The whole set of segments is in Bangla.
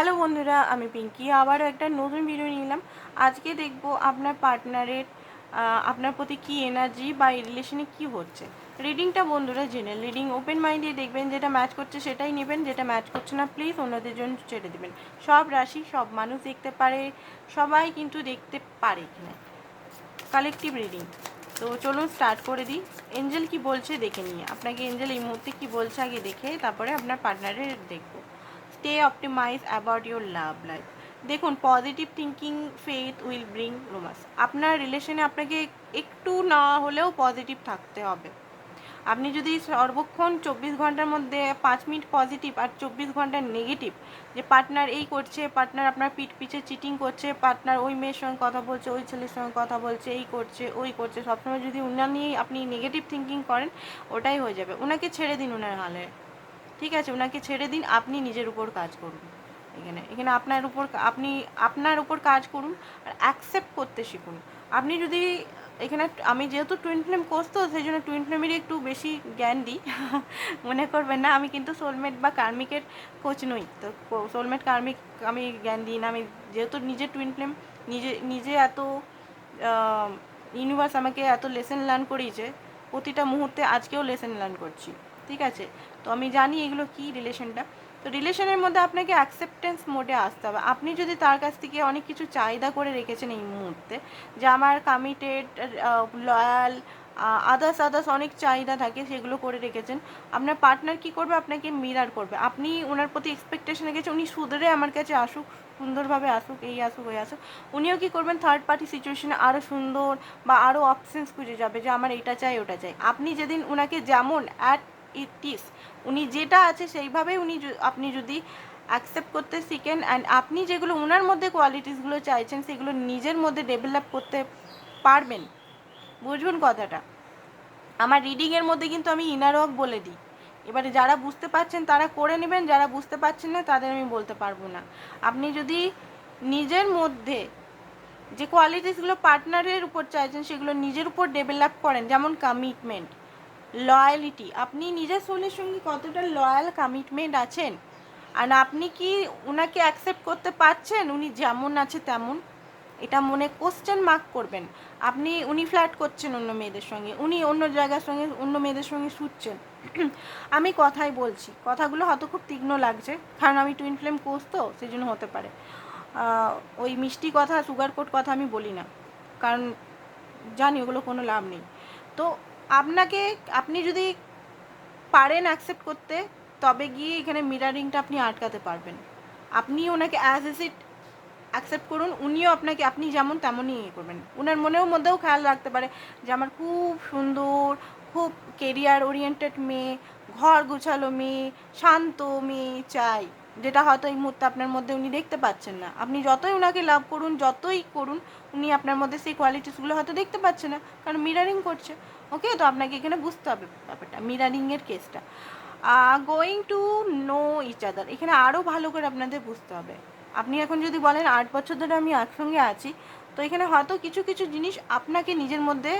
হ্যালো বন্ধুরা, আমি পিঙ্কি। আবারও একটা নতুন ভিডিও নিলাম আজকে দেখব আপনার পার্টনারের আপনার প্রতি কি এনার্জি বা এই রিলেশনে কি হচ্ছে। রিডিংটা বন্ধুরা জেনে রিডিং ওপেন মাইন্ডে দেখবেন যেটা ম্যাচ করছে সেটাই নেবেন, যেটা ম্যাচ করছে না প্লিজ অন্যদের জন্য ছেড়ে দেবেন। সব রাশি, সব মানুষ দেখতে পারে, সবাই কিন্তু দেখতে পারে এখানে কালেকটিভ রিডিং তো চলুন স্টার্ট করে দিই। এঞ্জেল কি বলছে দেখে নিয়ে আপনাকে এঞ্জেল এই মুহূর্তে কি বলছে আগে দেখে, তারপরে আপনার পার্টনারের দেখব। Stay optimize about your love life দেখুন positive thinking faith will bring romance আপনার রিলেশনে আপনাকে একটু না হলেও পজিটিভ থাকতে হবে। আপনি যদি সর্বক্ষণ চব্বিশ ঘণ্টার মধ্যে পাঁচ মিনিট পজিটিভ আর চব্বিশ ঘণ্টা নেগেটিভ যে পার্টনার এই করছে পার্টনার আপনার পিঠ পিছে চিটিং করছে পার্টনার ওই মেয়ের সঙ্গে কথা বলছে, ওই ছেলের সঙ্গে কথা বলছে, এই করছে, ওই করছে, সবসময় যদি উনার নিয়েই আপনি নেগেটিভ থিঙ্কিং করেন, ওটাই হয়ে যাবে। ওনাকে ছেড়ে দিন ওনার হালে। ঠিক আছে ওনাকে ছেড়ে দিন, আপনি নিজের উপর কাজ করুন। এখানে এখানে আপনার উপর, আপনি, আপনার উপর কাজ করুন আর অ্যাকসেপ্ট করতে শিখুন। আপনি যদি এখানে, আমি যেহেতু টুইন ফ্লেম কোর্স তো, সেই জন্য টুইন ফ্লেমেরই একটু বেশি জ্ঞান দিই। মনে করবেন না, আমি কিন্তু সোলমেট বা কার্মিকের কোচ নই। তো সোলমেট কার্মিক আমি জ্ঞান দিই না, আমি যেহেতু নিজে টুইন ফ্লেম নিজে নিজে এত ইউনিভার্স আমাকে এত লেসেন লার্ন করিয়েছে, প্রতিটা মুহূর্তে আজকেও লেসেন লার্ন করছি। ঠিক আছে? তো আমি জানি এগুলো কি রিলেশনটা। তো রিলেশনের মধ্যে আপনাকে অ্যাকসেপ্টেন্স মোডে আসতে হবে। আপনি যদি তার কাছ থেকে অনেক কিছু চাহিদা করে রেখেছেন এই মুহূর্তে, যে আমার কমিটেড লয়াল আদার্স আদার্স অনেক চাহিদা থাকে, সেগুলো করে রেখেছেন, আপনার পার্টনার কি করবে? আপনাকে মিরার করবে। আপনি ওনার প্রতি এক্সপেকটেশন রেখেছেন, উনি সুদরে আমার কাছে আসুক, সুন্দরভাবে আসুক, এই আসুক, ওই আসুক। উনিও কী করবেন? থার্ড পার্টি সিচুয়েশনে আরও সুন্দর বা আরও অপশানস খুঁজে যাবে, যে আমার এটা চাই, ওটা চাই। আপনি যেদিন ওনাকে যেমন অ্যাট ইট ইস উনি যেটা আছে সেইভাবেই উনি আপনি যদি অ্যাকসেপ্ট করতে শিখেন অ্যান্ড আপনি যেগুলো ওনার মধ্যে কোয়ালিটিসগুলো চাইছেন সেগুলো নিজের মধ্যে ডেভেলপ করতে পারবেন। বুঝবেন কথাটা? আমার রিডিংয়ের মধ্যে কিন্তু আমি ইনার ওয়ার্ক বলে দিই। এবারে যারা বুঝতে পারছেন তারা করে নেবেন, যারা বুঝতে পারছেন না তাদের আমি বলতে পারব না। আপনি যদি নিজের মধ্যে যে কোয়ালিটিসগুলো পার্টনারের উপর চাইছেন সেগুলো নিজের উপর ডেভেলপ করেন, যেমন কমিটমেন্ট লয়ালিটি আপনি নিজের সোলের সঙ্গে কতটা লয়াল কমিটমেন্ট আছেন? আর আপনি কি ওনাকে অ্যাকসেপ্ট করতে পারছেন? উনি যেমন আছে তেমন। এটা মনে কোশ্চেন মার্ক করবেন। আপনি, উনি ফ্ল্যাট করছেন অন্য মেয়েদের সঙ্গে, উনি অন্য জায়গার সঙ্গে, অন্য মেয়েদের সঙ্গে শুটছেন আমি কথাই বলছি, কথাগুলো হয়তো খুব তীক্ষ্ণ লাগছে, কারণ আমি টুইন ফ্লেম কোর্স তো সেই জন্য হতে পারে। ওই মিষ্টি কথা সুগার কোট কথা আমি বলি না। কারণ জানি, ওগুলো কোনো লাভ নেই। তো আপনাকে, আপনি যদি পারেন অ্যাকসেপ্ট করতে, তবে গিয়ে এখানে মিরারিংটা আপনি আটকাতে পারবেন। আপনি ওনাকে অ্যাজ এস ইট অ্যাকসেপ্ট করুন, উনিও আপনাকে, আপনি যেমন তেমনই ইয়ে করবেন। ওনার মনেও মধ্যেও খেয়াল রাখতে পারে যে আমার খুব সুন্দর, খুব কেরিয়ার ওরিয়েন্টেড মেয়ে, ঘর গুছালো মেয়ে, শান্ত মেয়ে চাই। যেটা হয়তো এই মুহূর্তে আপনার মধ্যে উনি দেখতে পাচ্ছেন না। আপনি যতই ওনাকে লাভ করুন, যতই করুন, উনি আপনার মধ্যে সেই কোয়ালিটিসগুলো হয়তো দেখতে পাচ্ছে না, কারণ মিরারিং করছে। ওকে তো আপনাকে এখানে বুঝতে হবে ব্যাপারটা মিরারিংয়ের কেসটা going to know each other এখানে আরও ভালো করে আপনাদের বুঝতে হবে। আপনি এখন যদি বলেন আট বছর ধরে আমি একসঙ্গে আছি, তো এখানে হয়তো কিছু কিছু জিনিস আপনাকে নিজের মধ্যে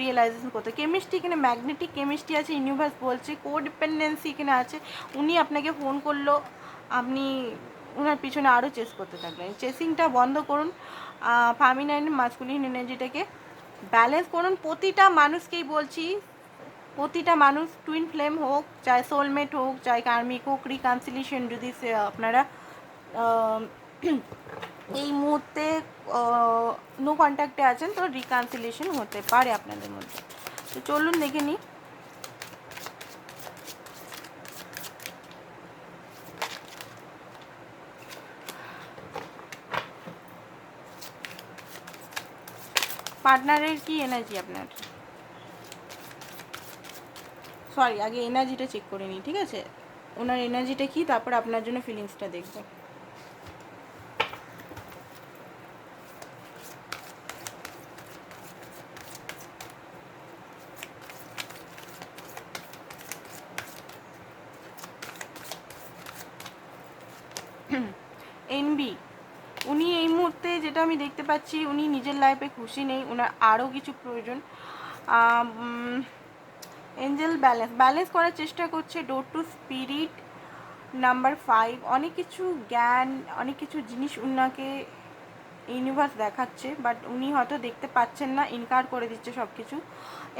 রিয়েলাইজেশন করতে কেমিস্ট্রি এখানে ম্যাগনেটিক কেমিস্ট্রি আছে ইউনিভার্স বলছে কো ডিপেন্ডেন্সি এখানে আছে। উনি আপনাকে ফোন করল, আপনি ওনার পিছনে আরও চেস করতে থাকলেন। চেসিংটা বন্ধ করুন ফামিনাইন মাস্কুলিন এনার্জিটাকে ব্যালেন্স করুন, প্রতিটা মানুষকেই বলছি, প্রতিটা মানুষ টুইন ফ্লেম হোক, চাই সোলমেট হোক, চাই কার্মিক হোক রিকানসিলেশন যদি আপনারা এই মুহূর্তে নো কন্ট্যাক্টে আছেন, তো রিকানসিলেশন হতে পারে আপনাদের মধ্যে। তো চলুন দেখে নিই। পার্টনারের কি এনার্জি আপনার? সরি আগে এনার্জিটা চেক করে নিই, ঠিক আছে? ওনার এনার্জিটা কি? তারপর আপনার জন্য ফিলিংসটা দেখব এনবি উনি এই মুহূর্তে যেটা আমি দেখতে পাচ্ছি, উনি নিজের লাইফে খুশি নেই ওনার আরও কিছু প্রয়োজন। এঞ্জেল ব্যালেন্স ব্যালেন্স করার চেষ্টা করছে door to spirit number five অনেক কিছু জ্ঞান, অনেক কিছু জিনিস উনাকে ইউনিভার্স দেখাচ্ছে বাট উনি হয়তো দেখতে পাচ্ছেন না ইনকার করে দিচ্ছে সব কিছু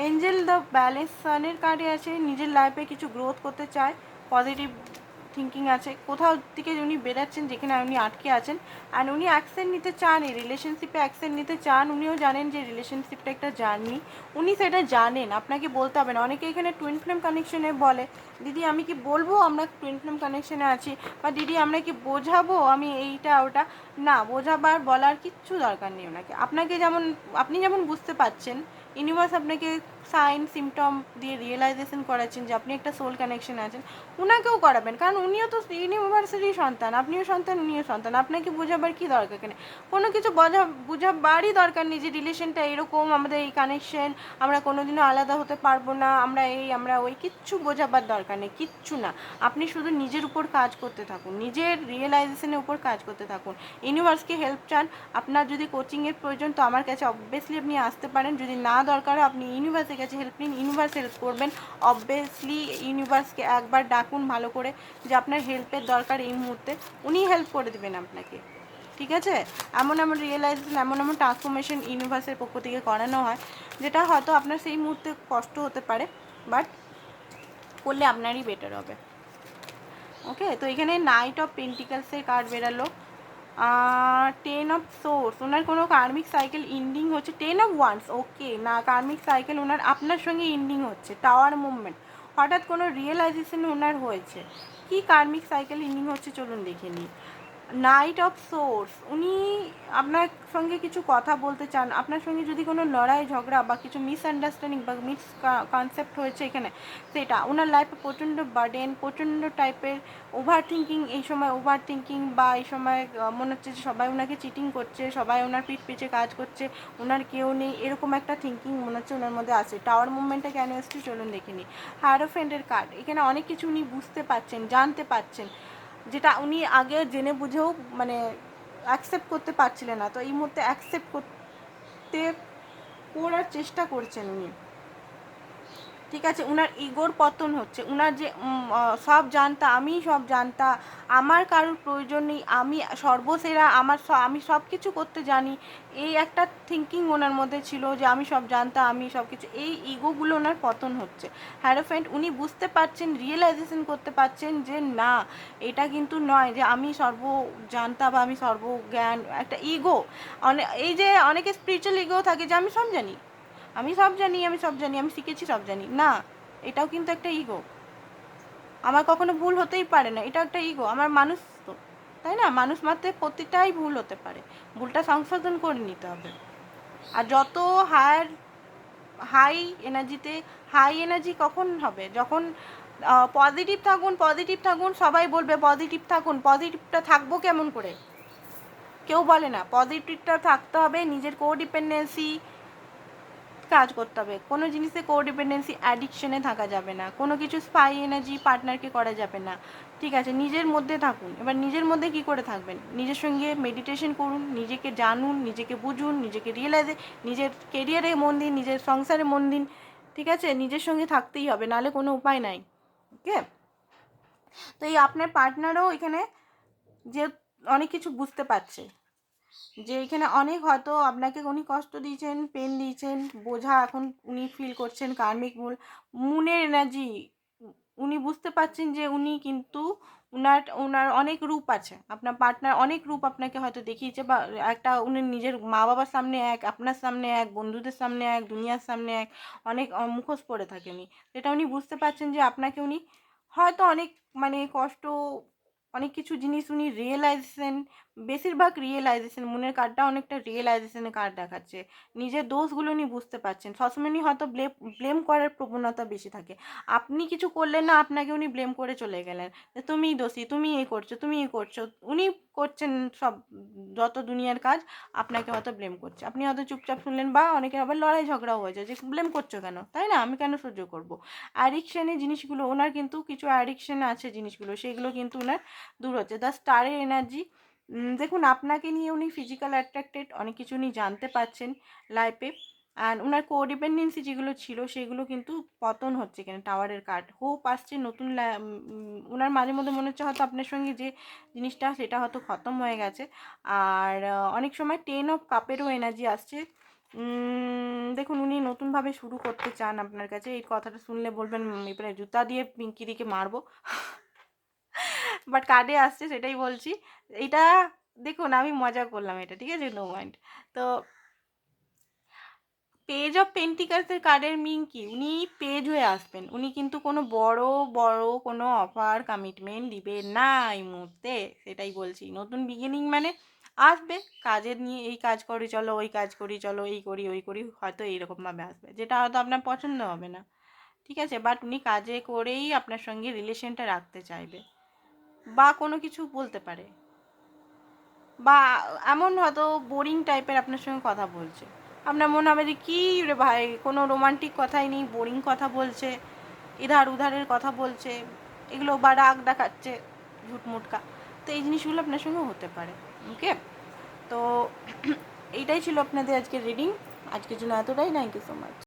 এঞ্জেল দ্য ব্যালেন্স সানের কার্ডে আছে, নিজের লাইফে কিছু গ্রোথ করতে চায় পজিটিভ থিঙ্কিং আছে। কোথাও থেকে উনি বেরাচ্ছেন যেখানে উনি আটকে আছেন। অ্যান্ড উনি অ্যাকসেন্ট নিতে চান, এই রিলেশনশিপে অ্যাকসেন্ট নিতে চান, উনিও জানেন যে রিলেশনশিপটা একটা জার্নি উনি সেটা জানেন, আপনাকে বলতে হবে না। অনেকে এখানে টুইন ফ্লেম কানেকশনে বলে, দিদি, আমি কি বলব আমরা টুইন ফ্লেম কানেকশনে আছি? বা দিদি, আমরা কি বোঝাবো আমি এইটা, ওটা? না, বোঝাবার, বলার কিচ্ছু দরকার নেই ওনাকে। আপনাকে যেমন, আপনি যেমন বুঝতে পাচ্ছেন ইউনিভার্স আপনাকে সাইন সিমটম দিয়ে রিয়েলাইজেশন করাচ্ছেন যে আপনি একটা সোল কানেকশন আছেন। উনাকেও করাবেন, কারণ উনিও তো ইউনিভার্সেরই সন্তান, আপনিও সন্তান, উনিও সন্তান। আপনাকে বোঝাবার কি দরকার এখানে? কোনো কিছু বোঝা, বোঝাবারই দরকার নেই যে রিলেশনটা এরকম, আমাদের এই কানেকশন আমরা কোনোদিনও আলাদা হতে পারব না, আমরা এই, আমরা ওই, কিচ্ছু বোঝাবার দরকার নেই, কিচ্ছু না। আপনি শুধু নিজের উপর কাজ করতে থাকুন, নিজের রিয়েলাইজেশনের উপর কাজ করতে থাকুন। ইউনিভার্সকে হেল্প চান, আপনার যদি কোচিংয়ের প্রয়োজন, তো আমার কাছে অবভিয়াসলি আপনি আসতে পারেন, যদি না দরকার, আপনি ইউনিভার্সের কাছে হেল্প নিন। ইউনিভার্স হেল্প করবেন। অবভিয়াসলি ইউনিভার্সকে একবার ডাকুন ভালো করে যে আপনার হেল্পের দরকার এই মুহূর্তে। উনি হেল্প করে দেবেন আপনাকে। ঠিক আছে? এমন এমন রিয়েলাইজেশন এমন এমন ট্রান্সফরমেশন ইউনিভার্সের পক্ষ থেকে করানো হয়, যেটা হয়তো আপনার সেই মুহূর্তে কষ্ট হতে পারে বাট করলে আপনারই বেটার হবে। ওকে তো এখানে নাইট অফ পেন্টিকালসের কার্ড বেরালো। টেন অফ সোর্স ওনার কোনো কার্মিক সাইকেল ইন্ডিং হচ্ছে টেন অফ ওয়ান্স ওকে না কার্মিক সাইকেল ওনার আপনার সঙ্গে ইন্ডিং হচ্ছে টাওয়ার মুভমেন্ট হঠাৎ কোনো রিয়েলাইজেশন ওনার হয়েছে। কি কার্মিক সাইকেল ইন্ডিং হচ্ছে চলুন দেখে নিই। নাইট অফ সোর্স উনি আপনার সঙ্গে কিছু কথা বলতে চান, আপনার সঙ্গে যদি কোনো লড়াই, ঝগড়া বা কিছু মিসআন্ডারস্ট্যান্ডিং বা মিস কনসেপ্ট হয়েছে এখানে, সেটা ওনার লাইফে প্রচণ্ড বার্ডেন প্রচণ্ড টাইপের ওভার থিঙ্কিং এই সময় ওভার থিঙ্কিং বা এই সময় মনে হচ্ছে যে সবাই ওনাকে চিটিং করছে, সবাই ওনার পিঠ পিছে কাজ করছে ওনার কেউ নেই, এরকম একটা থিঙ্কিং মনে হচ্ছে ওনার মধ্যে আছে। টাওয়ার মুভমেন্টে কেন এসছে চলুন দেখিনি হ্যারোফ্রেন্ডের কার্ড এখানে অনেক কিছু উনি বুঝতে পারছেন, জানতে পারছেন। যেটা উনি আগে জেনে বুঝেও মানে অ্যাকসেপ্ট করতে পারছিলেন না। তো এই মুহূর্তে অ্যাকসেপ্ট করতে করার চেষ্টা করছেন উনি। ঠিক আছে, উনার ইগোর পতন হচ্ছে, উনার যে সব জানতা আমি সব জানতা, আমার কারোর প্রয়োজন নেই, আমি সর্বসেরা, আমার আমি সব কিছু করতে জানি, এই একটা থিঙ্কিং ওনার মধ্যে ছিল যে, আমি সব জানতা, আমি সব কিছু, এই ইগোগুলো ওনার পতন হচ্ছে। হ্যারোফ্রেন্ড উনি বুঝতে পারছেন রিয়েলাইজেশন করতে পারছেন যে, না, এটা কিন্তু নয় যে, আমি সর্ব জানতা বা আমি সর্বজ্ঞান একটা ইগো অনেক এই যে, অনেকে স্পিরিচুয়াল ইগো থাকে যে, আমি সব জানি। আমি সব জানি, আমি সব জানি, আমি শিখেছি সব জানি। না, এটাও কিন্তু একটা ইগো আমার কখনো ভুল হতেই পারে না, এটা একটা ইগো আমার মানুষ তো, তাই না? মানুষ মাত্রে প্রতিটাই ভুল হতে পারে। ভুলটা সংশোধন করে নিতে হবে। আর যত হায়ার হাই এনার্জিতে হাই এনার্জি কখন হবে? যখন পজিটিভ থাকুন পজিটিভ থাকুন, সবাই বলবে পজিটিভ থাকুন পজিটিভটা থাকব কেমন করে? কেউ বলে না পজিটিভটা থাকতে হবে নিজের কোডিপেন্ডেন্সি কাজ করতে হবে। কোনো জিনিসে কোডিপেন্ডেন্সি অ্যাডিকশনে থাকা যাবে না। কোনো কিছু স্পাই এনার্জি পার্টনারকে করা যাবে না। ঠিক আছে, নিজের মধ্যে থাকুন। এবার নিজের মধ্যে কি করে থাকবেন? নিজের সঙ্গে মেডিটেশন করুন, নিজেকে জানুন, নিজেকে বুঝুন, নিজেকে রিয়েলাইজে নিজের কেরিয়ারে মন দিন, নিজের সংসারে মন দিন। ঠিক আছে, নিজের সঙ্গে থাকতেই হবে, নাহলে কোনো উপায় নাই। ওকে তো এই আপনার পার্টনারও এখানে যে অনেক কিছু বুঝতে পারছে। যে এখানে অনেক হয়তো আপনাকে উনি কষ্ট দিয়েছেন পেন দিয়েছেন, বোঝা এখন উনি ফিল করছেন কার্মিক মূল, মুনের এনার্জি উনি বুঝতে পারছেন যে উনি কিন্তু উনার ওনার অনেক রূপ আছে। আপনার পার্টনার অনেক রূপ আপনাকে হয়তো দেখিয়েছে বা একটা উনি নিজের মা বাবার সামনে এক, আপনার সামনে এক, বন্ধুদের সামনে এক, দুনিয়ার সামনে এক, অনেক মুখোশ পড়ে থাকে উনি। এটা উনি বুঝতে পারছেন যে আপনাকে উনি হয়তো অনেক মানে কষ্ট অনেক কিছু জিনিস উনি রিয়েলাইজেশন বেশিরভাগ রিয়েলাইজেশন মনের কার্ডটা অনেকটা রিয়েলাইজেশনের কার্ড দেখাচ্ছে। নিজের দোষগুলো উনি বুঝতে পারছেন। সবসময় উনি হয়তো ব্লেম ব্লেম করার প্রবণতা বেশি থাকে। আপনি কিছু করলেন না, আপনাকে উনি ব্লেম করে চলে গেলেন। যে তুমিই দোষী তুমি এই করছ তুমি এই করছ। উনি করছেন সব, যত দুনিয়ার কাজ, আপনাকে হয়তো ব্লেম করছে। আপনি হয়তো চুপচাপ শুনলেন বা অনেকের আবার লড়াই ঝগড়াও হয়ে যায় যে ব্লেম করছ কেন? তাই না? আমি কেন সহ্য করব? অ্যাডিকশানের জিনিসগুলো, ওনার কিন্তু কিছু অ্যাডিকশান আছে জিনিসগুলো, সেগুলো কিন্তু ওনার দূর হচ্ছে। দ্য স্টারের এনার্জি দেখুন, আপনাকে নিয়ে উনি ফিজিক্যাল অ্যাট্রাক্টেড অনেক কিছু উনি জানতে পারছেন লাইফে অ্যান্ড ওনার কোডিপেন্ডেন্সি যেগুলো ছিল, সেগুলো কিন্তু পতন হচ্ছে এখানে টাওয়ারের কার্ড হোপ আসছে নতুন ওনার মাঝে মধ্যে মনে হচ্ছে হয়তো আপনার সঙ্গে যে জিনিসটা, সেটা হয়তো খতম হয়ে গেছে। আর অনেক সময় টেন অফ কাপেরও এনার্জি আসছে। দেখুন, উনি নতুনভাবে শুরু করতে চান আপনার কাছে। এই কথাটা শুনলে বলবেন এবারে জুতা দিয়ে পিঙ্কিদিকে মারবো। বাট কার্ডে আসছে সেটাই বলছি। এটা দেখুন, আমি মজা করলাম এটা, ঠিক আছে? নো মাইন্ড তো পেজ অফ পেন্টিকালসের কার্ডের মিন কি? উনি পেজ হয়ে আসবেন। উনি কিন্তু কোনো বড় বড় কোনো অফার কমিটমেন্ট দিবে না এই মুহূর্তে, সেটাই বলছি। নতুন বিগিনিং মানে আসবে, কাজের নিয়ে, এই কাজ করি, চলো, ওই কাজ করি, চলো, এই করি, ওই করি, হয়তো এইরকমভাবে আসবে। যেটা হয়তো আপনার পছন্দ হবে না, ঠিক আছে? বাট উনি কাজে করেই আপনার সঙ্গে রিলেশনটা রাখতে চাইবে। বা কোনো কিছু বলতে পারে। বা এমন হয়তো বোরিং টাইপের আপনার সঙ্গে কথা বলছে। আপনার মনে হবে যে, কী রে ভাই, কোনো রোমান্টিক কথাই নেই বোরিং কথা বলছে, ইধার উধারের কথা বলছে, এগুলো বা রাগ দেখাচ্ছে ঝুটমুটকা তো এই জিনিসগুলো আপনার সঙ্গে হতে পারে ওকে তো এইটাই ছিল আপনাদের আজকের রিডিং আজকের জন্য এতটাই। Thank you so much